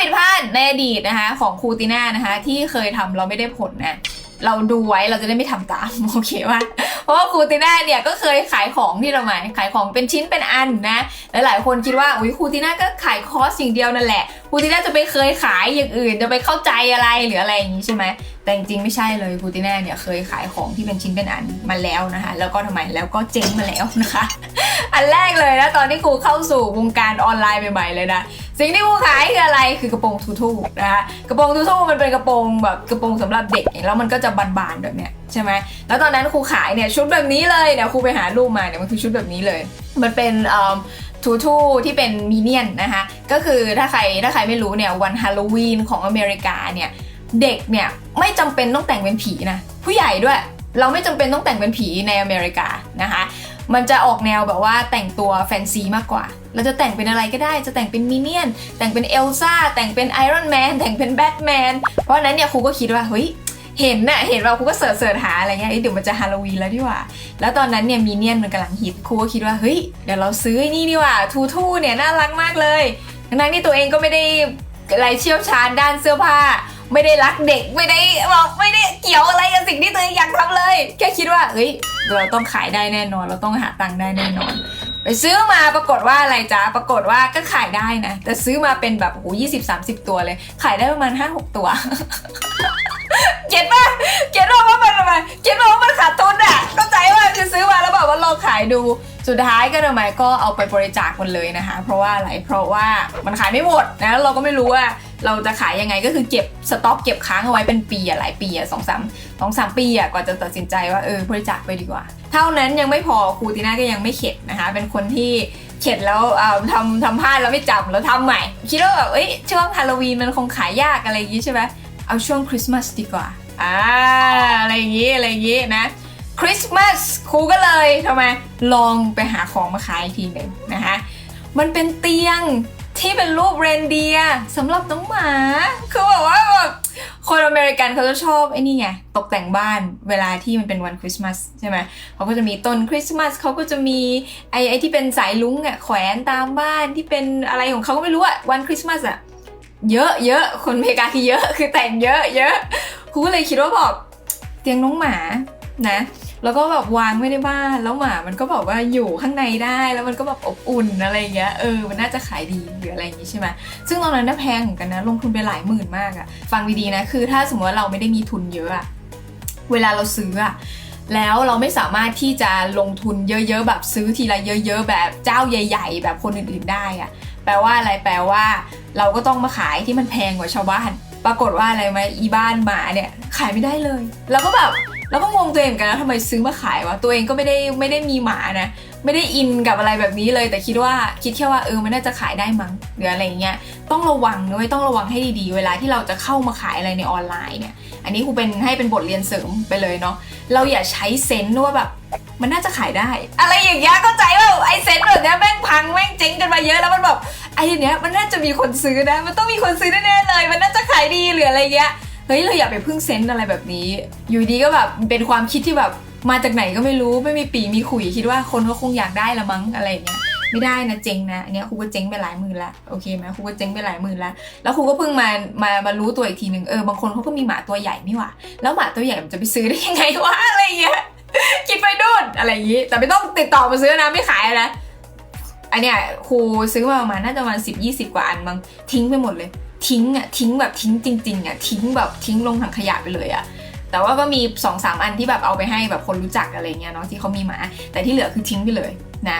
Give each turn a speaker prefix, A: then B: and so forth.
A: ผิดพลาดในอดีตนะคะ ของครูติน่านะคะ ที่เคยทำเราไม่ได้ผลนะเราดูไว้เราจะได้ไม่ทำตามโอเคว่าเพราะว่าครูติน่าเนี่ยก็เคยขายของที่เราหมายขายของเป็นชิ้นเป็นอันนะหลายๆคนคิดว่าอุ้ยครูติน่าก็ขายคอร์สสิ่งเดียวนั่นแหละครูติน่าจะไปเคยขายอย่างอื่น จะไปเข้าใจอะไรหรืออะไรอย่างนี้ใช่ไหมแต่จริงๆไม่ใช่เลยครูติน่าเนี่ยเคยขายของที่เป็นชิ้นเป็นอันมาแล้วนะคะ แล้วก็ทำไมแล้วก็เจ๊งมาแล้วนะคะ อันแรกเลยนะตอนที่ครูเข้าสู่วงการออนไลน์ใหม่ๆเลยนะสิ่งที่ครูขายคืออะไรคือกระโปรงทูทูนะคะกระโปรงทูทูมันเป็นกระโปรงแบบกระโปรงสำหรับเด็กแล้วมันก็จะบานๆแบบเนี้ยใช่ไหมแล้วตอนนั้นครูขายเนี่ยชุดแบบนี้เลยเดี๋ยวครูไปหารูปมาเนี่ยมันคือชุดแบบนี้เลย มันเป็นทูทูที่เป็นมีเนียนนะคะก็คือถ้าใครถ้าใครไม่รู้เนี่ยวันฮาโลวีนของอเมริกาเนี่ยเด็กเนี่ยไม่จำเป็นต้องแต่งเป็นผีนะผู้ใหญ่ด้วยเราไม่จำเป็นต้องแต่งเป็นผีในอเมริกานะคะมันจะออกแนวแบบว่าแต่งตัวแฟนซีมากกว่า เราจะแต่งเป็นอะไรก็ได้ จะแต่งเป็นมินเนี่ยน แต่งเป็นเอลซ่า แต่งเป็นไอรอนแมน แต่งเป็นแบทแมน เพราะนั้นเนี่ยครูก็คิดว่า เฮ้ย เห็นน่ะ เห็นเราครูก็เสิร์ชเสิร์ชหาอะไรเงี้ยเอ้เดี๋ยวมันจะฮาโลวีนแล้วดีกว่า แล้วตอนนั้นเนี่ยมินเนี่ยนมันกำลังฮิต ครูก็คิดว่า เฮ้ย เดี๋ยวเราซื้อนี่ดีกว่า ทูทูเนี่ยน่ารักมากเลย ทั้งที่ตัวเองก็ไม่ได้อะไรเชี่ยวชาญด้านเสื้อผ้า ไม่ได้รักเด็ก ไม่ได้บอกไม่ได้เกี่ยวอะไร เฮ้ยเราต้องขายได้แน่นอน เราต้องหาตังค์ได้แน่นอน ไปซื้อมาปรากฏว่าอะไรจ๊ะปรากฏว่าก็ขายได้นะ แต่ซื้อมาเป็นแบบโอ้โหยี่สิบสามสิบตัวเลย ขายได้ประมาณห้าหกตัวเก็ตป่ะเก็ตว่ามันทำไมเก็ตว่ามันขาดทุนอะเข้าใจว่าคือซื้อมาแล้วแบบว่าลองขายดูสุดท้ายก็ทำไมก็เอาไปบริจาคมันเลยนะคะ เพราะว่าอะไรเพราะว่ามันขายไม่หมดนะเราก็ไม่รู้ว่า เราจะขายยังไงก็คือเก็บสต็อกเก็บค้างเอาไว้เป็นปีอะหลายปีอะสองสามสองสามปีอะกว่าจะตัดสินใจว่าเออบริจาคไปดีกว่า เท่านั้นยังไม่พอครูตีน่าก็ยังไม่เข็ดนะคะ เป็นคนที่เข็ดแล้วเออทำทำพลาดแล้วไม่จำแล้วทำใหม่ คิดว่าแบบเอ้ยช่วงฮาโลวีนมันคงขายยากอะไรอย่างงี้ใช่ไหมเอาช่วงคริสต์มาสดีกว่าอ่าอะไรอย่างงี้อะไรอย่างงี้นะคริสต์มาสครูก็เลยทำไมลองไปหาของมาขายอีกทีหนึ่งนะคะมันเป็นเตียง ที่เป็นรูปเรนเดียร์สำหรับน้องหมา คือแบบว่าแบบคนอเมริกันเขาจะชอบไอ้นี่ไงตกแต่งบ้านเวลาที่มันเป็นวันคริสต์มาสใช่ไหมเขาก็จะมีต้นคริสต์มาสเขาก็จะมีไอ้ไอ้ที่เป็นสายลุ้งอะแขวนตามบ้านที่เป็นอะไรของเขาก็ไม่รู้อะวันคริสต์มาสอะเยอะเยอะคนอเมริกาคือเยอะคือแต่งเยอะเยอะครูก็เลยคิดว่าแบบเตียงน้องหมานะ แล้วก็แบบวางไว้ในบ้าน แล้วหมามันก็แบบว่าอยู่ข้างในได้ แล้วมันก็แบบอบอุ่นอะไรเงี้ย เออ มันน่าจะขายดีหรืออะไรอย่างงี้ใช่ไหมซึ่งตอนนั้นน่าแพงเหมือนกันนะ ลงทุนไปหลายหมื่นมากอะฟังดีๆนะ คือถ้าสมมติว่าเราไม่ได้มีทุนเยอะอะเวลาเราซื้ออะแล้วเราไม่สามารถที่จะลงทุนเยอะๆ แบบซื้อทีละเยอะ ๆ แบบเจ้าใหญ่ ๆ แบบคนอื่นๆได้อะแปลว่าอะไรแปลว่า เราก็ต้องมาขายที่มันแพงกว่าชาวบ้าน ปรากฏว่าอะไรไหมอีบ้านหมาเนี่ยขายไม่ได้เลย แล้วก็แบบ แล้วก็งงตัวเองเหมือนกันนะทำไมซื้อมาขายวะตัวเองก็ไม่ได้ไม่ได้มีหมานะไม่ได้อินกับอะไรแบบนี้เลย แต่คิดว่าคิดแค่ว่าเออมันน่าจะขายได้มั้งหรืออะไรเงี้ยต้องระวังด้วยต้องระวังให้ดีๆ เวลาที่เราจะเข้ามาขายอะไรในออนไลน์เนี่ย อันนี้ครูเป็นให้เป็นบทเรียนเสริมไปเลยเนาะเราอย่าใช้เซนส์ว่าแบบมันน่าจะขายได้ อะไรอย่างเงี้ยเข้าใจว่าไอ้เซนส์แบบเนี้ยแม่งพังแม่งเจ๊งกันมาเยอะแล้วมันแบบไอ้เนี้ยมันน่าจะมีคนซื้อนะ มันต้องมีคนซื้อแน่ๆเลย มันน่าจะขายดีหรืออะไรเงี้ย เฮ้ยเราอย่าไปพึ่งเซนส์อะไรแบบนี้ อยู่ดีก็แบบเป็นความคิดที่แบบมาจากไหนก็ไม่รู้ไม่มีปีมีขุยคิดว่าคนก็คงอยากได้ละมั้งอะไรอย่างเงี้ยไม่ได้นะเจ๊งนะอันเนี้ยครูก็เจ๊งไปหลายหมื่นละโอเคไหมครูก็เจ๊งไปหลายหมื่นละแล้วครูก็เพิ่งมามามารู้ตัวอีกทีหนึ่งเออบางคนเขาก็มีหมาตัวใหญ่นี่หว่าแล้วหมาตัวใหญ่มันจะไปซื้อได้ยังไงวะอะไรเงี้ยคิดไปนู่นอะไรอย่างงี้แต่ไม่ต้องติดต่อมาซื้อนะไม่ขายนะอันเนี้ยครูซื้อมาประมาณน่าจะประมาณสิบยี่สิบกว่าอันมั้งทิ้งไปหมดเลย ทิ้งอะทิ้งแบบทิ้งจริงๆอะทิ้งแบบทิ้งลงถังขยะไปเลยอะแต่ว่าก็มี2อสามอันที่แบบเอาไปให้แบบคนรู้จักอะไรเงี้ยเนาะที่เขามีหมา แต่ที่เหลือคือทิ้งไปเลยนะ